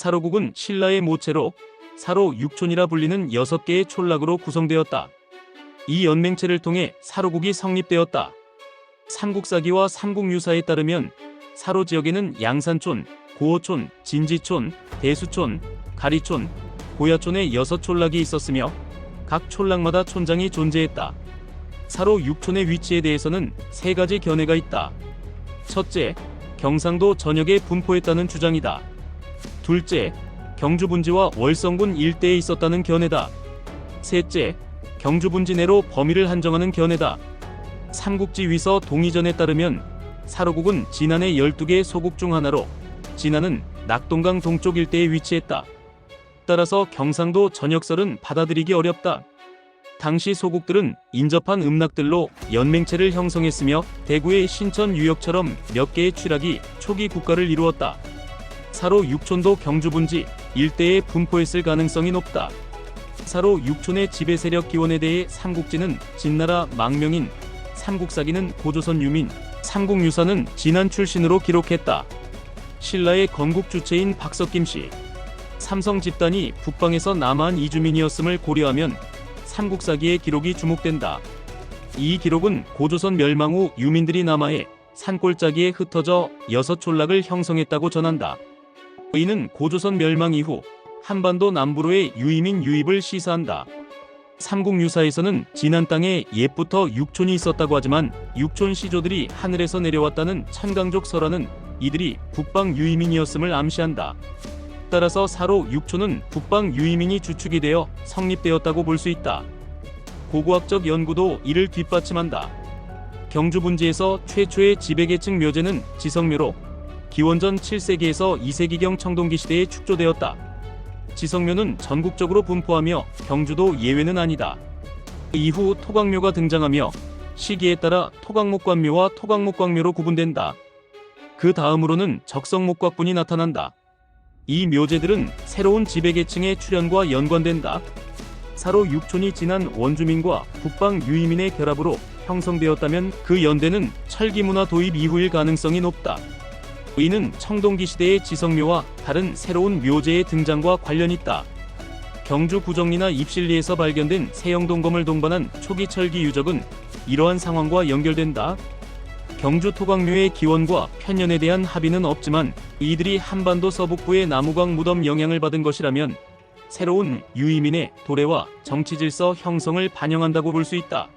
사로국은 신라의 모체로 사로 육촌이라 불리는 6개의 촌락으로 구성되었다. 이 연맹체를 통해 사로국이 성립되었다. 삼국사기와 삼국유사에 따르면 사로 지역에는 양산촌, 고어촌, 진지촌, 대수촌, 가리촌, 고야촌의 여섯 촌락이 있었으며 각 촌락마다 촌장이 존재했다. 사로 육촌의 위치에 대해서는 세 가지 견해가 있다. 첫째, 경상도 전역에 분포했다는 주장이다. 둘째, 경주 분지와 월성군 일대에 있었다는 견해다. 셋째, 경주 분지 내로 범위를 한정하는 견해다. 삼국지 위서 동의전에 따르면 사로국은 진안의 12개 소국 중 하나로 진안은 낙동강 동쪽 일대에 위치했다. 따라서 경상도 전역설은 받아들이기 어렵다. 당시 소국들은 인접한 음락들로 연맹체를 형성했으며 대구의 신천 유역처럼 몇 개의 취락이 초기 국가를 이루었다. 사로 육촌도 경주분지 일대에 분포했을 가능성이 높다. 사로 육촌의 지배 세력 기원에 대해 삼국지는 진나라 망명인, 삼국사기는 고조선 유민, 삼국유사는 진안 출신으로 기록했다. 신라의 건국 주체인 박석김 씨, 삼성 집단이 북방에서 남한 이주민이었음을 고려하면 삼국사기의 기록이 주목된다. 이 기록은 고조선 멸망 후 유민들이 남하해 산골짜기에 흩어져 여섯 촌락을 형성했다고 전한다. 이는 고조선 멸망 이후 한반도 남부로의 유이민 유입을 시사한다. 삼국유사에서는 진안 땅에 옛부터 육촌이 있었다고 하지만 육촌 시조들이 하늘에서 내려왔다는 천강족 설화는 이들이 북방 유이민이었음을 암시한다. 따라서 사로 육촌은 북방 유이민이 주축이 되어 성립되었다고 볼 수 있다. 고고학적 연구도 이를 뒷받침한다. 경주 분지에서 최초의 지배계층 묘제는 지성묘로 기원전 7세기에서 2세기경 청동기 시대에 축조되었다. 지성묘는 전국적으로 분포하며 경주도 예외는 아니다. 이후 토광묘가 등장하며 시기에 따라 토광목관묘와 토광목광묘로 구분된다. 그 다음으로는 적성목곽분이 나타난다. 이 묘제들은 새로운 지배계층의 출현과 연관된다. 사로 육촌이 지난 원주민과 북방 유이민의 결합으로 형성되었다면 그 연대는 철기문화 도입 이후일 가능성이 높다. 이는 청동기 시대의 지성묘와 다른 새로운 묘제의 등장과 관련 있다. 경주 구정리나 입실리에서 발견된 세영동검을 동반한 초기 철기 유적은 이러한 상황과 연결된다. 경주 토광묘의 기원과 편년에 대한 합의는 없지만 이들이 한반도 서북부의 나무광 무덤 영향을 받은 것이라면 새로운 유이민의 도래와 정치 질서 형성을 반영한다고 볼 수 있다.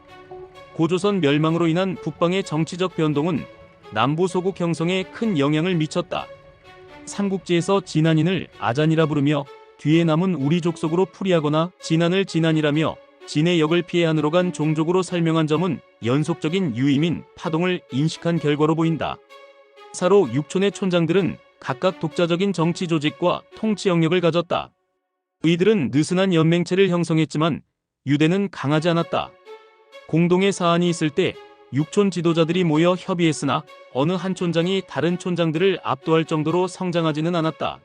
고조선 멸망으로 인한 북방의 정치적 변동은 남부 소국 형성에 큰 영향을 미쳤다. 삼국지에서 진안인을 아잔이라 부르며 뒤에 남은 우리 족속으로 풀이하거나 진안을 진안이라며 진의 역을 피해 안으로 간 종족으로 설명한 점은 연속적인 유임인 파동을 인식한 결과로 보인다. 사로 육촌의 촌장들은 각각 독자적인 정치 조직과 통치 영역을 가졌다. 이들은 느슨한 연맹체를 형성했지만 유대는 강하지 않았다. 공동의 사안이 있을 때 육촌 지도자들이 모여 협의했으나 어느 한 촌장이 다른 촌장들을 압도할 정도로 성장하지는 않았다.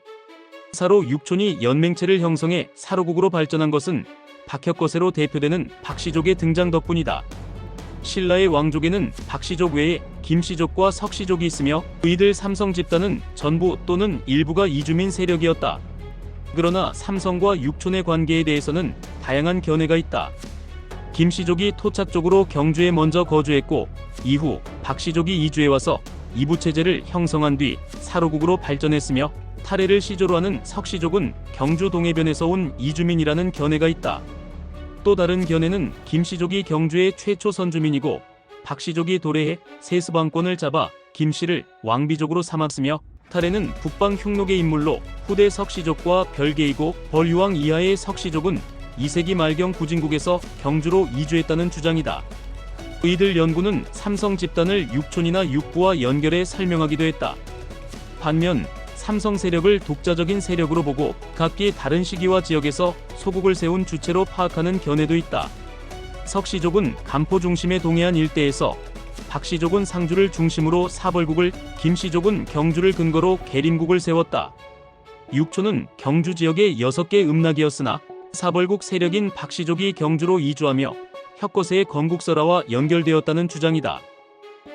사로 육촌이 연맹체를 형성해 사로국으로 발전한 것은 박혁거세로 대표되는 박씨족의 등장 덕분이다. 신라의 왕족에는 박씨족 외에 김씨족과 석씨족이 있으며 이들 삼성 집단은 전부 또는 일부가 이주민 세력이었다. 그러나 삼성과 육촌의 관계에 대해서는 다양한 견해가 있다. 김씨족이 토착적으로 경주에 먼저 거주했고 이후 박씨족이 이주해 와서 이부 체제를 형성한 뒤 사로국으로 발전했으며 탈해를 시조로 하는 석씨족은 경주 동해변에서 온 이주민이라는 견해가 있다. 또 다른 견해는 김씨족이 경주의 최초 선주민이고 박씨족이 도래해 세수방권을 잡아 김씨를 왕비족으로 삼았으며 탈해는 북방 흉록의 인물로 후대 석씨족과 별개이고 벌유왕 이하의 석씨족은 2세기 말경 구진국에서 경주로 이주했다는 주장이다. 이들 연구는 삼성 집단을 육촌이나 육부와 연결해 설명하기도 했다. 반면 삼성 세력을 독자적인 세력으로 보고 각기 다른 시기와 지역에서 소국을 세운 주체로 파악하는 견해도 있다. 석씨족은 간포 중심의 동해안 일대에서 박씨족은 상주를 중심으로 사벌국을 김씨족은 경주를 근거로 계림국을 세웠다. 육촌은 경주 지역의 6개 음락이었으나 사벌국 세력인 박씨족이 경주로 이주하며 혁거세의 건국설화와 연결되었다는 주장이다.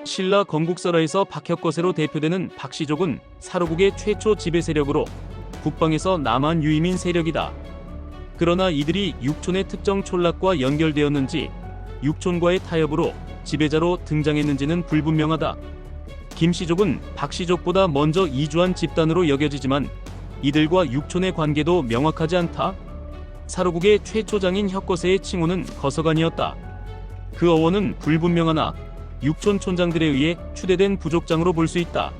신라 건국설화에서 박혁거세로 대표되는 박씨족은 사로국의 최초 지배 세력으로 북방에서 남한 유이민 세력이다. 그러나 이들이 육촌의 특정 촌락과 연결되었는지 육촌과의 타협으로 지배자로 등장했는지는 불분명하다. 김씨족은 박씨족보다 먼저 이주한 집단으로 여겨지지만 이들과 육촌의 관계도 명확하지 않다. 사로국의 최초장인 혁거세의 칭호는 거서관이었다. 그 어원은 불분명하나 육촌 촌장들에 의해 추대된 부족장으로 볼 수 있다.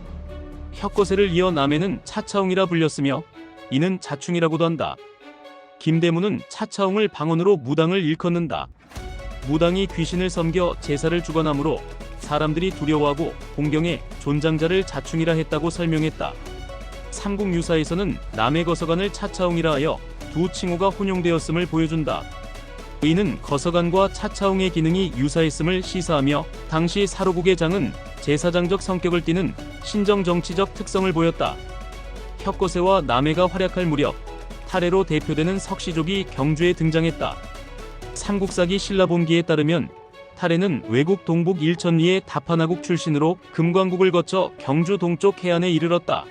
혁거세를 이어 남해는 차차홍이라 불렸으며 이는 자충이라고도 한다. 김대문은 차차홍을 방언으로 무당을 일컫는다. 무당이 귀신을 섬겨 제사를 주관하므로 사람들이 두려워하고 공경해 존장자를 자충이라 했다고 설명했다. 삼국유사에서는 남해 거서관을 차차홍이라 하여 두 칭호가 혼용되었음을 보여준다. 이는 거서관과 차차홍의 기능이 유사했음을 시사하며 당시 사로국의 장은 제사장적 성격을 띠는 신정 정치적 특성을 보였다. 혁거세와 남해가 활약할 무렵 타레로 대표되는 석시족이 경주에 등장했다. 삼국사기 신라본기에 따르면 타레는 외국 동북 일천리의 다파나국 출신으로 금광국을 거쳐 경주 동쪽 해안에 이르렀다.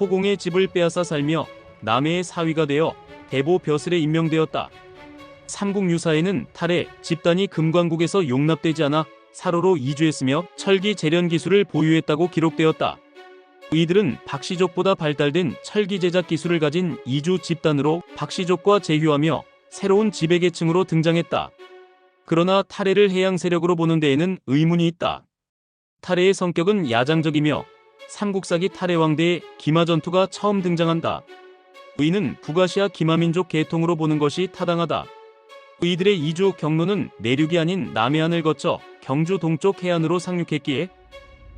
호공의 집을 빼앗아 살며 남해의 사위가 되어 대보 벼슬에 임명되었다. 삼국유사에는 탈의 집단이 금광국에서 용납되지 않아 사로로 이주했으며 철기 재련 기술을 보유했다고 기록되었다. 이들은 박씨족보다 발달된 철기 제작 기술을 가진 이주 집단으로 박씨족과 제휴하며 새로운 지배계층으로 등장했다. 그러나 탈해를 해양 세력으로 보는 데에는 의문이 있다. 탈해의 성격은 야장적이며 삼국사기 탈해 왕대의 기마 전투가 처음 등장한다. 의는 북아시아 기마민족 계통으로 보는 것이 타당하다. 이들의 이주 경로는 내륙이 아닌 남해안을 거쳐 경주 동쪽 해안으로 상륙했기에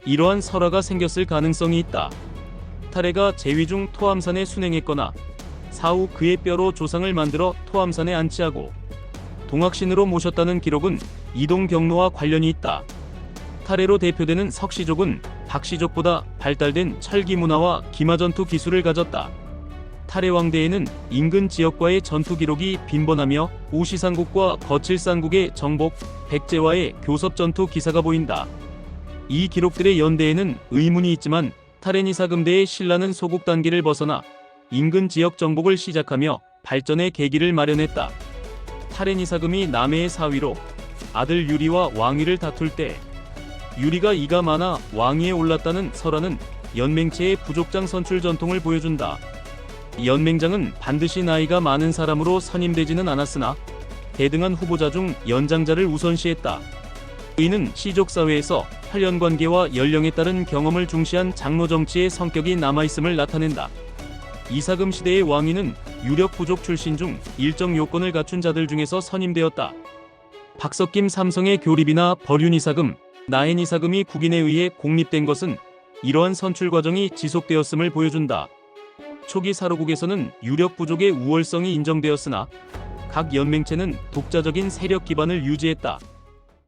이러한 설화가 생겼을 가능성이 있다. 타레가 제위 중 토암산에 순행했거나 사후 그의 뼈로 조상을 만들어 토암산에 안치하고 동학신으로 모셨다는 기록은 이동 경로와 관련이 있다. 타레로 대표되는 석시족은 박시족보다 발달된 철기 문화와 기마 전투 기술을 가졌다. 타레 왕대에는 인근 지역과의 전투 기록이 빈번하며 우시상국과 거칠상국의 정복, 백제와의 교섭 전투 기사가 보인다. 이 기록들의 연대에는 의문이 있지만 타레니사금대의 신라는 소국 단계를 벗어나 인근 지역 정복을 시작하며 발전의 계기를 마련했다. 타레니사금이 남해의 사위로 아들 유리와 왕위를 다툴 때 유리가 이가 많아 왕위에 올랐다는 설화는 연맹체의 부족장 선출 전통을 보여준다. 연맹장은 반드시 나이가 많은 사람으로 선임되지는 않았으나 대등한 후보자 중 연장자를 우선시했다. 이는 시족 사회에서 혈연 관계와 연령에 따른 경험을 중시한 장로 정치의 성격이 남아있음을 나타낸다. 이사금 시대의 왕위는 유력 부족 출신 중 일정 요건을 갖춘 자들 중에서 선임되었다. 박석김 삼성의 교립이나 벌윤 이사금, 나엔 이사금이 국인에 의해 공립된 것은 이러한 선출 과정이 지속되었음을 보여준다. 초기 사로국에서는 유력 부족의 우월성이 인정되었으나 각 연맹체는 독자적인 세력 기반을 유지했다.